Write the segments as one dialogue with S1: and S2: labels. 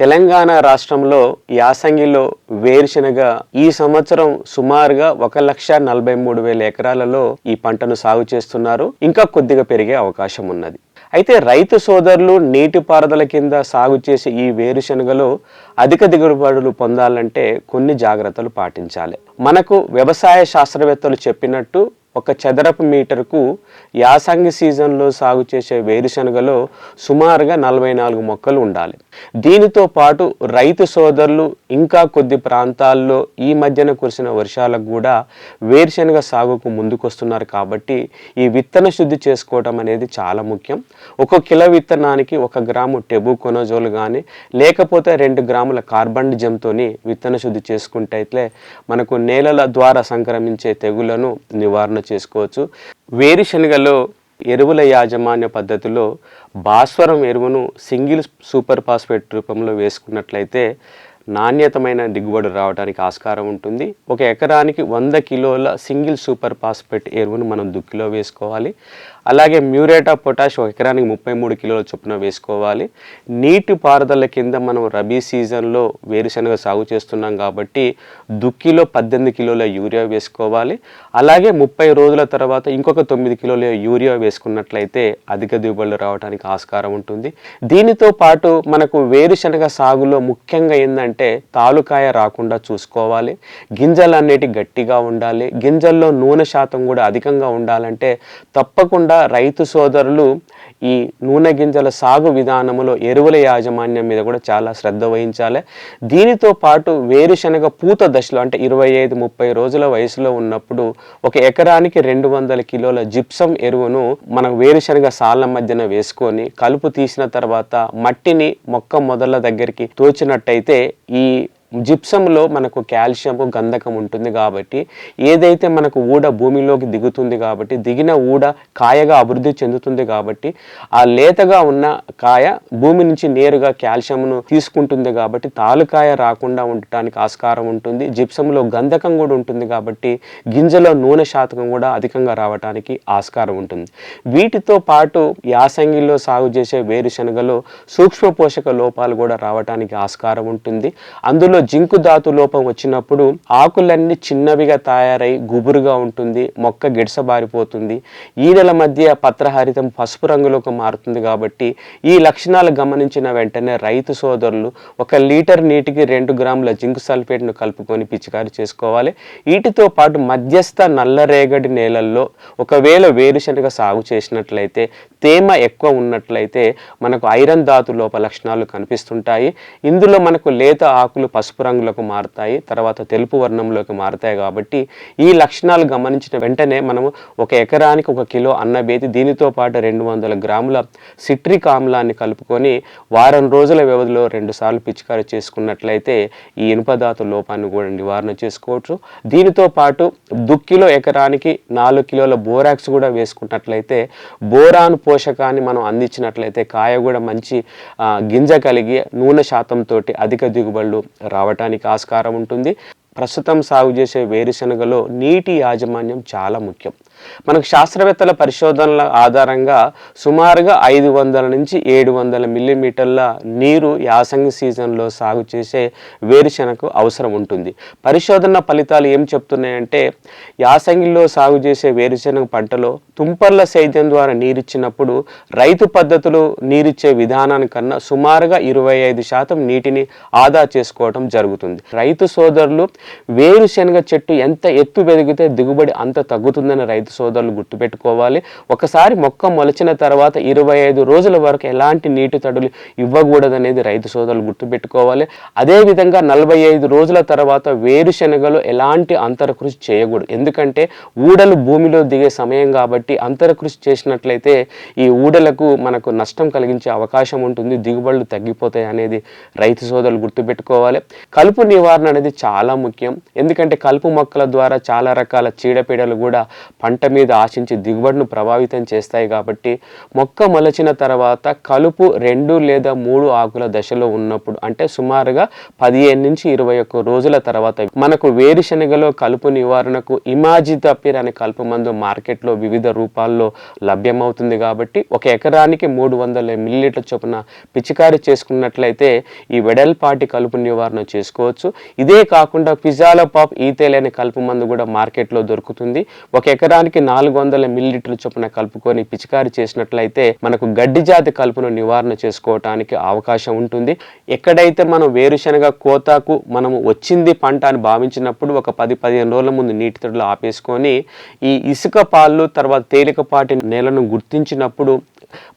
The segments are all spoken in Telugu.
S1: తెలంగాణ రాష్ట్రంలో యాసంగిలో వేరుశనగ ఈ సంవత్సరం సుమారుగా ఒక లక్ష నలభై మూడు వేల ఎకరాలలో ఈ పంటను సాగు చేస్తున్నారు. ఇంకా కొద్దిగా పెరిగే అవకాశం ఉన్నది. అయితే రైతు సోదరులు నీటిపారుదల కింద సాగు చేసే ఈ వేరుశనగలో అధిక దిగుబడులు పొందాలంటే కొన్ని జాగ్రత్తలు పాటించాలి. మనకు వ్యవసాయ శాస్త్రవేత్తలు చెప్పినట్టు ఒక చదరపు మీటర్కు యాసంగి సీజన్లో సాగు చేసే వేరుశనగలో సుమారుగా నలభై నాలుగు మొక్కలు ఉండాలి. దీనితో పాటు రైతు సోదరులు ఇంకా కొద్ది ప్రాంతాల్లో ఈ మధ్యన కురిసిన వర్షాలకు కూడా వేరుశనగ సాగుకు ముందుకొస్తున్నారు కాబట్టి ఈ విత్తన శుద్ధి చేసుకోవడం అనేది చాలా ముఖ్యం. ఒక కిలో విత్తనానికి ఒక గ్రాము టెబు కొనజోలు కానీ లేకపోతే రెండు గ్రాముల కార్బన్ జంతోని విత్తన శుద్ధి చేసుకుంటే అయితే మనకు నేలల ద్వారా సంక్రమించే తెగులను నివారణ చేసుకోవచ్చు. వేరుశనగలో ఎరువుల యాజమాన్య పద్ధతిలో భాస్వరం ఎరువును సింగిల్ సూపర్ ఫాస్ఫేట్ రూపంలో వేసుకున్నట్లయితే నాణ్యతమైన దిగుబడి రావడానికి ఆస్కారం ఉంటుంది. ఒక ఎకరానికి వంద కిలోల సింగిల్ సూపర్ ఫాస్ఫేట్ ఎరువును మనం దుక్కిలో వేసుకోవాలి. అలాగే మ్యూరేట్ ఆఫ్ పొటాష్ ఒక ఎకరానికి ముప్పై మూడు కిలోల చొప్పున వేసుకోవాలి. నీటి పారుదల కింద మనం రబీ సీజన్లో వేరుశనగ సాగు చేస్తున్నాం కాబట్టి దుక్కిలో పద్దెనిమిది కిలోల యూరియా వేసుకోవాలి. అలాగే ముప్పై రోజుల తర్వాత ఇంకొక తొమ్మిది కిలోల యూరియా వేసుకున్నట్లయితే అధిక దిగుబడులు రావడానికి ఆస్కారం ఉంటుంది. దీనితో పాటు మనకు వేరుశనగ సాగులో ముఖ్యంగా ఏంటంటే తాలుకాయ రాకుండా చూసుకోవాలి. గింజలు అనేటి గట్టిగా ఉండాలి. గింజల్లో నూనె శాతం కూడా అధికంగా ఉండాలంటే తప్పకుండా రైతు సోదరులు ఈ నూనె గింజల సాగు విధానములో ఎరువుల యాజమాన్యం మీద కూడా చాలా శ్రద్ధ వహించాలి. దీనితో పాటు వేరుశనగ పూత దశలో అంటే ఇరవై ఐదు ముప్పై రోజుల వయసులో ఉన్నప్పుడు ఒక ఎకరానికి రెండు వందల కిలోల జిప్సం ఎరువును మనం వేరుశనగ సాళ్ళ మధ్యన వేసుకొని కలుపు తీసిన తర్వాత మట్టిని మొక్క మొదల దగ్గరికి తోచినట్టయితే ఈ జిప్సంలో మనకు కాల్షియం గంధకం ఉంటుంది కాబట్టి ఏదైతే మనకు ఊడ భూమిలోకి దిగుతుంది కాబట్టి దిగిన ఊడ కాయగా అభివృద్ధి చెందుతుంది కాబట్టి ఆ లేతగా ఉన్న కాయ భూమి నుంచి నేరుగా కాల్షియంను తీసుకుంటుంది కాబట్టి తాలుకాయ రాకుండా ఉండటానికి ఆస్కారం ఉంటుంది. జిప్సంలో గంధకం కూడా ఉంటుంది కాబట్టి గింజలో నూనె శాతం కూడా అధికంగా రావడానికి ఆస్కారం ఉంటుంది. వీటితో పాటు యాసంగిలో సాగు చేసే వేరుశనగలో సూక్ష్మ పోషక లోపాలు కూడా రావడానికి ఆస్కారం ఉంటుంది. అందులో జింకు ధాతు లోపం వచ్చినప్పుడు ఆకులన్నీ చిన్నవిగా తయారై గుబురుగా ఉంటుంది మొక్క గిడసబారిపోతుంది ఈనెల మధ్య పత్రహరితం పసుపు రంగులోకి మారుతుంది కాబట్టి ఈ లక్షణాలు గమనించిన వెంటనే రైతు సోదరులు ఒక లీటర్ నీటికి రెండు గ్రాముల జింక్ సల్ఫేట్ను కలుపుకొని పిచికారి చేసుకోవాలి. వీటితో పాటు మధ్యస్థ నల్లరేగడి నేలల్లో ఒకవేళ వేరుశనగ సాగు చేసినట్లయితే తేమ ఎక్కువ ఉన్నట్లయితే మనకు ఐరన్ ధాతు లోప లక్షణాలు కనిపిస్తుంటాయి. ఇందులో మనకు లేత ఆకులు పసుపు పసుపు రంగులకు మారుతాయి తర్వాత తెలుపు వర్ణంలోకి మారుతాయి కాబట్టి ఈ లక్షణాలు గమనించిన వెంటనే మనము ఒక ఎకరానికి ఒక కిలో అన్నబేతి దీనితో పాటు రెండు వందల గ్రాముల సిట్రిక్ ఆమ్లాన్ని కలుపుకొని వారం రోజుల వ్యవధిలో రెండు సార్లు పిచికారి చేసుకున్నట్లయితే ఈ ఇనుపధాతు లోపాన్ని కూడా నివారణ చేసుకోవచ్చు. దీనితో పాటు దుక్కిలో ఎకరానికి నాలుగు కిలోల బోరాక్స్ కూడా వేసుకున్నట్లయితే బోరాన్ పోషకాన్ని మనం అందించినట్లయితే కాయ కూడా మంచి గింజ కలిగి నూనె శాతంతో అధిక దిగుబడులు రావటానికి ఆస్కారం ఉంటుంది. ప్రస్తుతం సాగు చేసే వేరుశనగలో నీటి యాజమాన్యం చాలా ముఖ్యం. మనకు శాస్త్రవేత్తల పరిశోధనల ఆధారంగా సుమారుగా ఐదు వందల నుంచి ఏడు వందల మిల్లీమీటర్ల నీరు యాసంగి సీజన్లో సాగు చేసే వేరుశెనకు అవసరం ఉంటుంది. పరిశోధన ఫలితాలు ఏం చెప్తున్నాయంటే యాసంగిలో సాగు చేసే వేరుశనగ పంటలో తుంపర్ల సేద్యం ద్వారా నీరిచ్చినప్పుడు రైతు పద్ధతులు నీరిచ్చే విధానానికన్నా సుమారుగా ఇరవై ఐదు శాతం నీటిని ఆదా చేసుకోవడం జరుగుతుంది. రైతు సోదరులు వేరుశనగ చెట్టు ఎంత ఎత్తు పెరిగితే దిగుబడి అంత తగ్గుతుందని రైతు సోదరులు గుర్తుపెట్టుకోవాలి. ఒకసారి మొక్క మొలిచిన తర్వాత ఇరవై ఐదు రోజుల వరకు ఎలాంటి నీటి తడులు ఇవ్వకూడదనేది రైతు సోదరులు గుర్తుపెట్టుకోవాలి. అదేవిధంగా నలభై ఐదు రోజుల తర్వాత వేరుశనగలు ఎలాంటి అంతర కృషి చేయకూడదు. ఎందుకంటే ఊడలు భూమిలో దిగే సమయం కాబట్టి అంతర కృషి చేసినట్లయితే ఈ ఊడలకు మనకు నష్టం కలిగించే అవకాశం ఉంటుంది దిగుబడులు తగ్గిపోతాయి అనేది రైతు సోదరులు గుర్తుపెట్టుకోవాలి. కలుపు నివారణ అనేది చాలా ముఖ్యం. ఎందుకంటే కలుపు మొక్కల ద్వారా చాలా రకాల చీడపీడలు కూడా పంట పంట మీద ఆశించి దిగుబడిను ప్రభావితం చేస్తాయి కాబట్టి మొక్క మొలచిన తర్వాత కలుపు రెండు లేదా మూడు ఆకుల దశలో ఉన్నప్పుడు అంటే సుమారుగా పదిహేను నుంచి ఇరవై ఒక్క రోజుల తర్వాత మనకు వేరుశనగలో కలుపు నివారణకు ఇమాజితపిర్ అనే కలుపు మందు మార్కెట్లో వివిధ రూపాల్లో లభ్యమవుతుంది కాబట్టి ఒక ఎకరానికి మూడు వందల మిల్లీలీటర్ చొప్పున పిచికారీ చేసుకున్నట్లయితే ఈ వెడల్పాటి కలుపు నివారణ చేసుకోవచ్చు. ఇదే కాకుండా పిజాలో పాప్ ఈతేల్ అనే కలుపు మందు కూడా మార్కెట్లో దొరుకుతుంది. ఒక ఎకరానికి నాలుగు వందల మిల్లీలీటర్ల చొప్పున కలుపుకొని పిచికారి చేసినట్లయితే మనకు గడ్డి జాతి కలుపును నివారణ చేసుకోవటానికి అవకాశం ఉంటుంది. ఎక్కడైతే మనం వేరుశనగ కోతాకు మనము వచ్చింది పంట అని భావించినప్పుడు ఒక పది పదిహేను రోజుల ముందు నీటి తొడులు ఆపేసుకొని ఈ ఇసుక పాళ్ళు తర్వాత తేలికపాటి నేలను గుర్తించినప్పుడు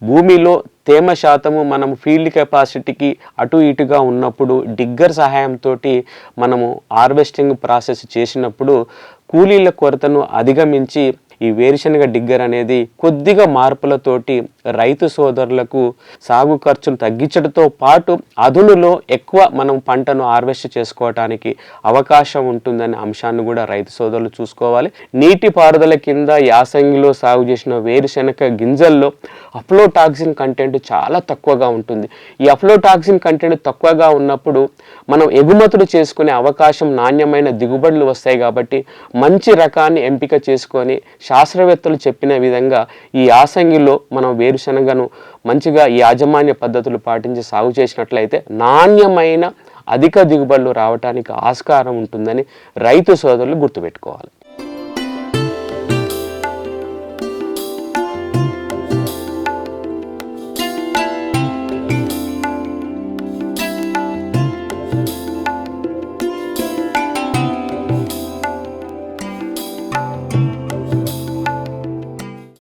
S1: భూమిలో తేమ శాతము మనం ఫీల్డ్ కెపాసిటీకి అటు ఇటుగా ఉన్నప్పుడు డిగ్గర్ సహాయంతో మనము హార్వెస్టింగ్ ప్రాసెస్ చేసినప్పుడు కూలీల కొరతను అధిగమించి ఈ వేరుశనగ డిగ్గర్ అనేది కొద్దిగా మార్పులతోటి రైతు సోదరులకు సాగు ఖర్చును తగ్గించడంతో పాటు అదునులో ఎక్కువ మనం పంటను హార్వెస్ట్ చేసుకోవటానికి అవకాశం ఉంటుందనే అంశాన్ని కూడా రైతు సోదరులు చూసుకోవాలి. నీటి పారుదల కింద యాసంగిలో సాగు చేసిన వేరుశనగ గింజల్లో అఫ్లోటాక్సిన్ కంటెంట్ చాలా తక్కువగా ఉంటుంది. ఈ అఫ్లోటాక్సిన్ కంటెంట్ తక్కువగా ఉన్నప్పుడు మనం ఎగుమతులు చేసుకునే అవకాశం నాణ్యమైన దిగుబడులు వస్తాయి కాబట్టి మంచి రకాన్ని ఎంపిక చేసుకొని శాస్త్రవేత్తలు చెప్పిన విధంగా ఈ యాసంగిలో మనం వేరుశనగను మంచిగా ఈ యాజమాన్య పద్ధతులు పాటించి సాగు చేసినట్లయితే నాణ్యమైన అధిక దిగుబడులు రావడానికి ఆస్కారం ఉంటుందని రైతు సోదరులు గుర్తుపెట్టుకోవాలి.